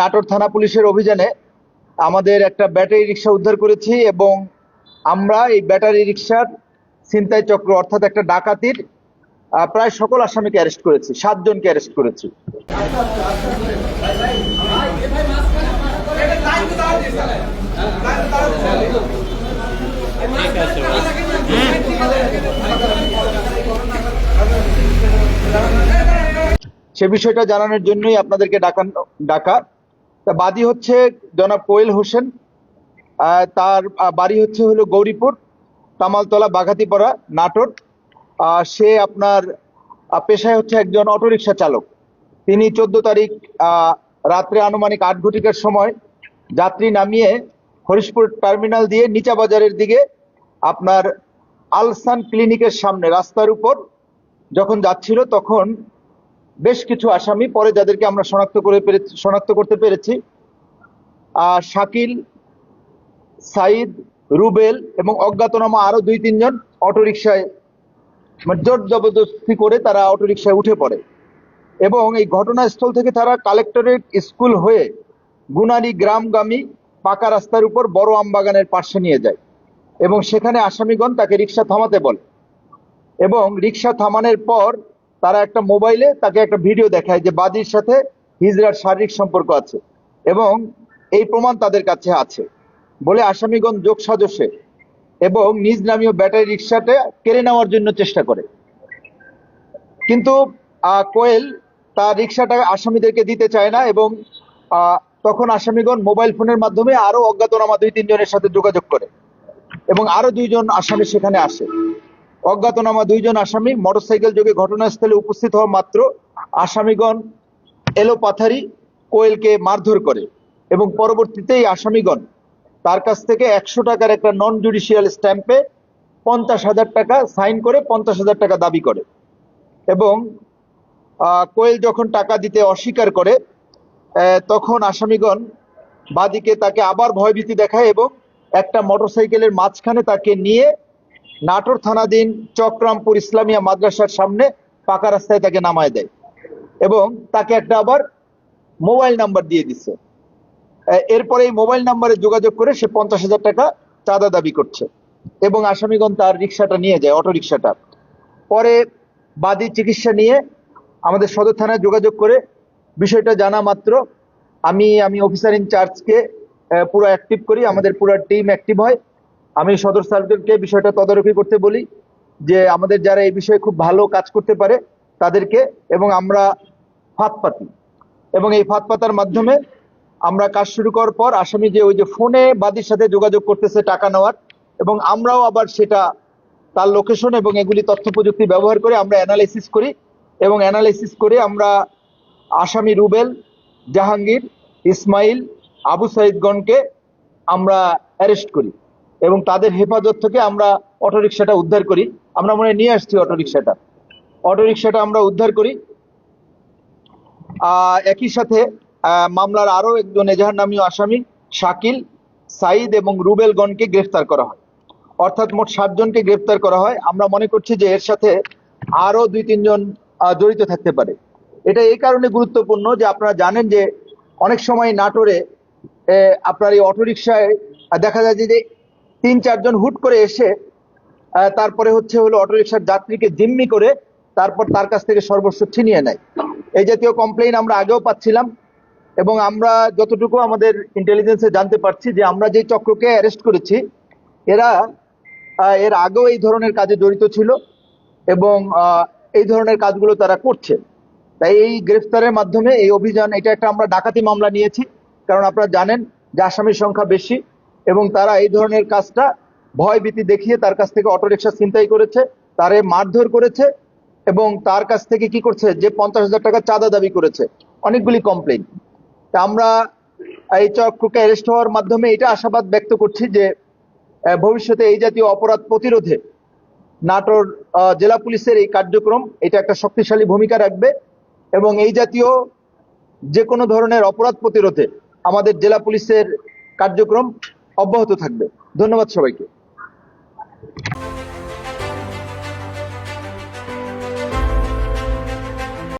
নাটোর থানা পুলিশের অভিযানে আমাদের একটা ব্যাটারি রিক্সা উদ্ধার করেছি এবং আমরা এই ব্যাটারি রিক্সার ছিনতাই চক্র, অর্থাৎ একটা ডাকাতির প্রায় সকল আসামিকে অ্যারেস্ট করেছি, সাতজনকে অ্যারেস্ট করেছি। সে বিষয়টা জানানোর জন্যই আপনাদেরকে ডাকা ডাকা। বাদী হচ্ছে জনাব কোয়েল হোসেন তার বাড়ি হচ্ছে হলো গৌরীপুর, তামালতলা, বাঘাতিপাড়া, নাটোর। সে আপনার পেশায় হচ্ছে একজন অটোরিকশা চালক। তিনি চোদ্দ তারিখ রাত্রে আনুমানিক আট ঘটিকার সময় যাত্রী নামিয়ে হরিশপুর টার্মিনাল দিয়ে নিচা বাজারের দিকে আপনার আলসান ক্লিনিকের সামনে রাস্তার উপর যখন যাচ্ছিল, তখন বেশ কিছু আসামি, পরে যাদেরকে আমরা শনাক্ত করে পেরেছি শনাক্ত করতে পেরেছি। শাকিল সাইদ রুবেল এবং অজ্ঞাতনামা আরও দুই, তিনজন অটোরিকশায় মানে জোর জবরদস্তি করে তারা অটোরিকশায় উঠে পড়ে। এবং এই ঘটনাস্থল থেকে তারা কালেক্টরেট স্কুল হয়ে গুনারি গ্রামগামী পাকা রাস্তার উপর বড় আমবাগানের পাশে নিয়ে যায় এবং সেখানে আসামিগণ তাকে রিক্সা থামাতে বলে। এবং রিক্সা থামানোর পর তারা একটা মোবাইলে তাকে একটা ভিডিও দেখায় যে বাদীর সাথে হিজরার শারীরিক সম্পর্ক আছে এবং এই প্রমাণ তাদের কাছে আছে। বলে আসামিগণ যোগ সাজসে এবং নিজ নামীয় ব্যাটারি রিক্সাটা কেড়ে নেওয়ার জন্য চেষ্টা করে। কিন্তু কোয়েল তার রিক্সাটা আসামিদেরকে দিতে চায় না এবং তখন আসামিগণ মোবাইল ফোনের মাধ্যমে আরও অজ্ঞাতনামা দুই তিনজনের সাথে যোগাযোগ করে এবং আরও দুইজন আসামি সেখানে আসে। অজ্ঞাতনামা দুইজন আসামি মোটরসাইকেল যোগে ঘটনাস্থলে উপস্থিত হওয়া মাত্র আসামিগণ এলো পাথারি কোয়েলকে মারধর করে এবং পরবর্তীতে এই আসামিগণ তার কাছ থেকে একশো টাকার একটা নন জুডিশিয়াল স্ট্যাম্পে পঞ্চাশ হাজার টাকা সাইন করে পঞ্চাশ হাজার টাকা দাবি করে এবং কোয়েল যখন টাকা দিতে অস্বীকার করে তখন আসামিগণ বাদীকে তাকে আবার ভয়ভীতি দেখায় এবং একটা মোটরসাইকেলের মাঝখানে তাকে নিয়ে নাটোর থানাধীন চক্রামপুর ইসলামিয়া মাদ্রাসার সামনে পাকা রাস্তায় তাকে নামায় দেয় এবং তাকে একটা আবার মোবাইল নাম্বার দিয়ে দিচ্ছে এরপরে এই মোবাইল নাম্বারে যোগাযোগ করে সে পঞ্চাশ হাজার টাকা চাঁদা দাবি করছে এবং আসামিগণ তার রিক্সাটা নিয়ে যায়, অটো রিক্সাটা পরে বাদী চিকিৎসা নিয়ে আমাদের সদর থানায় যোগাযোগ করে বিষয়টা জানা মাত্র। আমি আমি অফিসার ইনচার্জকে পুরো অ্যাক্টিভ করি, আমাদের পুরো টিম অ্যাক্টিভ হয়। আমি সদর সার্কেলকে বিষয়টা তদারকি করতে বলি যে আমাদের যারা এই বিষয়ে খুব ভালো কাজ করতে পারে তাদেরকে এবং আমরা ফাঁদ পাতি। এবং এই ফাঁদ পাতার মাধ্যমে আমরা কাজ শুরু করার পর আসামি যে ওই যে ফোনে বাদীর সাথে যোগাযোগ করতেছে টাকা নেওয়ার এবং আমরাও আবার সেটা তার লোকেশন এবং এগুলি তথ্য প্রযুক্তি ব্যবহার করে আমরা অ্যানালাইসিস করি এবং অ্যানালাইসিস করে আমরা আসামি রুবেল, জাহাঙ্গীর, ইসমাইল, আবু সাইদগণকে আমরা অ্যারেস্ট করি। এবং তাদের হেফাজত থেকে আমরা অটোরিকশাটা উদ্ধার করি। আমরা মনে নিয়ে আসছি অটোরিকশাটা। অটোরিকশাটা আমরা উদ্ধার করি। একই সাথে মামলার আরও একজন এজাহার নামীয় আসামি শাকিল সাইদ এবং রুবেলগণকে গ্রেফতার করা হয়। অর্থাৎ মোট সাতজনকে গ্রেফতার করা হয়। আমরা মনে করছি যে এর সাথে আরও দুই তিনজন জড়িত থাকতে পারে। এটা এই কারণে গুরুত্বপূর্ণ যে আপনারা জানেন যে অনেক সময় নাটোরে আপনার এই অটোরিকশায় দেখা যায় যে তিন চারজন হুট করে এসে তারপরে হচ্ছে হলো অটোরিকশার যাত্রীকে জিম্মি করে তারপর তার কাছ থেকে সর্বস্ব ছিনিয়ে নেয়। এই জাতীয় কমপ্লেইন আমরা আগেও পাচ্ছিলাম এবং আমরা যতটুকু আমাদের ইন্টেলিজেন্সে জানতে পারছি যে আমরা যে চক্রকে অ্যারেস্ট করেছি, এরা এর আগেও এই ধরনের কাজে জড়িত ছিল এবং এই ধরনের কাজগুলো তারা করছে। তাই এই গ্রেফতারের মাধ্যমে এই অভিযান, এটা একটা আমরা ডাকাতি মামলা নিয়েছি। কারণ আপনারা জানেন যে আসামির সংখ্যা বেশি। এবং তারা এই ধরনের কাজটা ভয় ভীতি দেখিয়ে তার কাছ থেকে অটোরিকশা ছিনতাই করেছে, তারে মারধর করেছে এবং তার কাছ থেকে কি করছে, যে পঞ্চাশ হাজার টাকা চাঁদা দাবি করেছে। অনেকগুলি কমপ্লেন তা আমরা এই চক্রকে অ্যারেস্ট হওয়ার মাধ্যমে এটা আশাবাদ ব্যক্ত করছি যে ভবিষ্যতে এই জাতীয় অপরাধ প্রতিরোধে নাটোর জেলা পুলিশের এই কার্যক্রম এটা একটা শক্তিশালী ভূমিকা রাখবে এবং এই জাতীয় যে কোনো ধরনের অপরাধ প্রতিরোধে আমাদের জেলা পুলিশের কার্যক্রম অব্যাহত থাকবে। ধন্যবাদ সবাইকে।